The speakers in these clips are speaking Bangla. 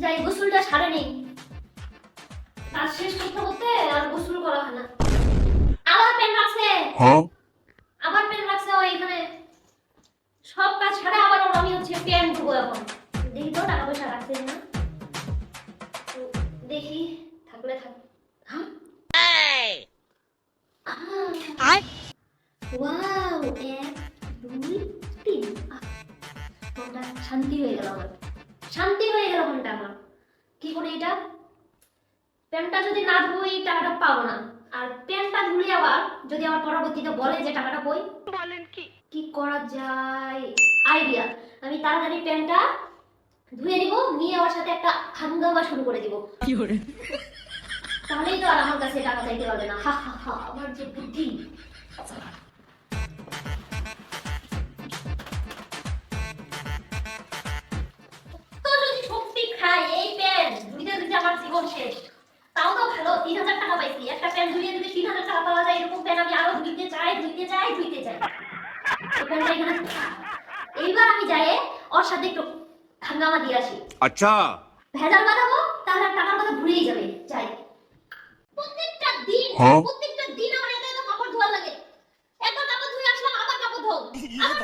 যাই গোসলটা সারে নেই। কাজ শেষ করতে করতে আর গোসল করা হয় না। আবার পেন রাখছে আবার পেন রাখছে ও এখানে। সব কাজ ছাড়া আবার ওর আমি হচ্ছে পেন ধুবো এখন। দেখি তো টাকা পয়সা রাখছে না দেখি থাকলে থাক। হ্যাঁ? ওয়াও এক দুই তিন। শান্তি হয়ে গেল আমার। শান্তি হয়ে গেল করে এটা। প্যান্টটা যদি না ধুই টাকাটা পাবো না। আর প্যান্টটা ধুলে আবার যদি আমার পরবর্তীতে বলে যে টাকাটা কই? বলেন কি? কি করা যায়? আইডিয়া। আমি তাড়াতাড়ি প্যান্টটা ধুয়ে নিব নিয়ে ওর সাথে একটা হাঙ্গামা শুরু করে দিব। তাহলেই তো আর আমার কাছে টাকা চাইতে পারবে না। হা হা হা আমার যে বুদ্ধি। তিন হাজার টাকা পাইছি একটা প্যান্ট ধুয়ে যদি তিন হাজার টাকা পাওয়া যায় এরকম প্যান্ট আমি আরও ধুইতে চাই ধুইতে চাই ধুইতে চাই। এইবার আমি যাই ওর সাথে একটু হাঙ্গামা দিয়ে আসি। আচ্ছা। ভেজাল বানাবো তাহলে টাকার কথা ভুলেই যাবে। যাই। প্রত্যেকটা দিন হ্যাঁ? হ্যাঁ, প্রত্যেকটা দিন আমার এত এত কাপড় ধোয়া লাগে। এত কাপড় ধুই আসলাম আবার কাপড় ধো এত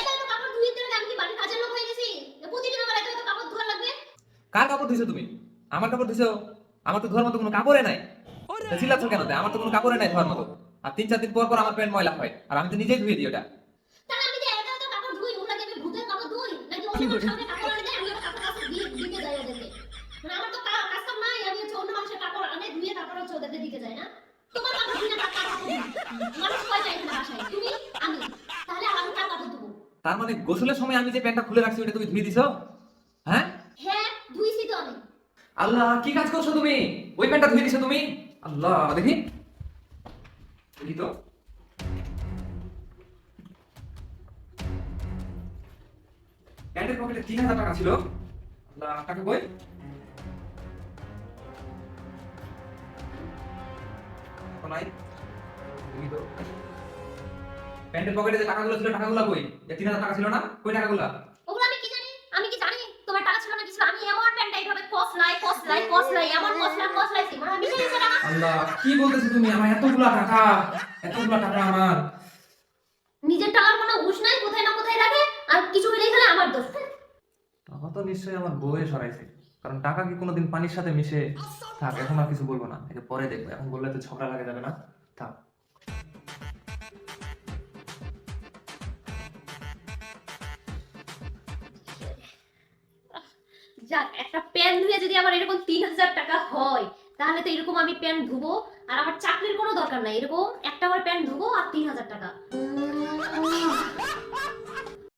এত কাপড় ধুই তো আমি কি বাড়ি কাজের লোক হয়ে গেছি? প্রতিদিন আমার এত এত কাপড় ধোয়া লাগবে? কার কাপড় ধুইছো তুমি? আমার কাপড় ধুইছো? আমার তো ধোয়ার মতো কোনো কাপড়ে নাই। তা চিল্লাচ্ছ কেন? আমার তো কোনো কাপড়ে নাই ধোয়ার মতো আর তিন চার দিন পর পর আমার প্যান্ট ময়লা হয় আর আমি তো নিজেই ধুয়ে দিই ওটা। মানে তো তার মানে গোসলের সময় আমি যে প্যান্টটা খুলে রাখছি ওটা তুমি ধুয়ে দিছো হ্যাঁ হ্যাঁ ধুইছি তো আমি আল্লাহ, কি কাজ করছ তুমি? ওই প্যান্টটা ধুয়ে দিছো তুমি? আল্লাহ, দেখি। দেখি তো। প্যান্টের পকেটে তিন হাজার টাকা ছিল। আল্লাহ, টাকা কই? নাই। তো। প্যান্টের পকেটে যে টাকাগুলো ছিল, টাকাগুলো কই? যে তিন হাজার টাকা ছিল না? কই টাকাগুলো ওগুলো আমি কি জানি আমি কি জানি তোমার টাকা ছিল না কিছু আমি এমন প্যান্টটা কসলাই কসলাই কসলাই এমন কসলাই কসলাইছি আমি মিশে গেছে আল্লাহ কি বলতেছো তুমি আমার এতগুলা টাকা? এতগুলা টাকা আমার। নিজের টাকার কোনো হুঁশ নাই কোথায় না কোথায় রাখে আর কিছু খেলে আমার দোষ টাকা তো নিশ্চয়ই আমার বউয়ে সরাইছে। কারণ টাকা কি কোনোদিন পানির সাথে মিশে থাক এখন আর কিছু বলব না। একে পরে দেখব এখন বললে তো ঝগড়া লাগে যাবে না। থাক। যাক, একটা প্যান ধুয়ে যদি আমার এরকম তিন হাজার টাকা হয়, তাহলে তো এরকম আমি প্যান্ট ধুবো। আর আমার চাকরির কোনো দরকার নাই, এরকম একটা আমার প্যান্ট ধুবো আর তিন হাজার টাকা।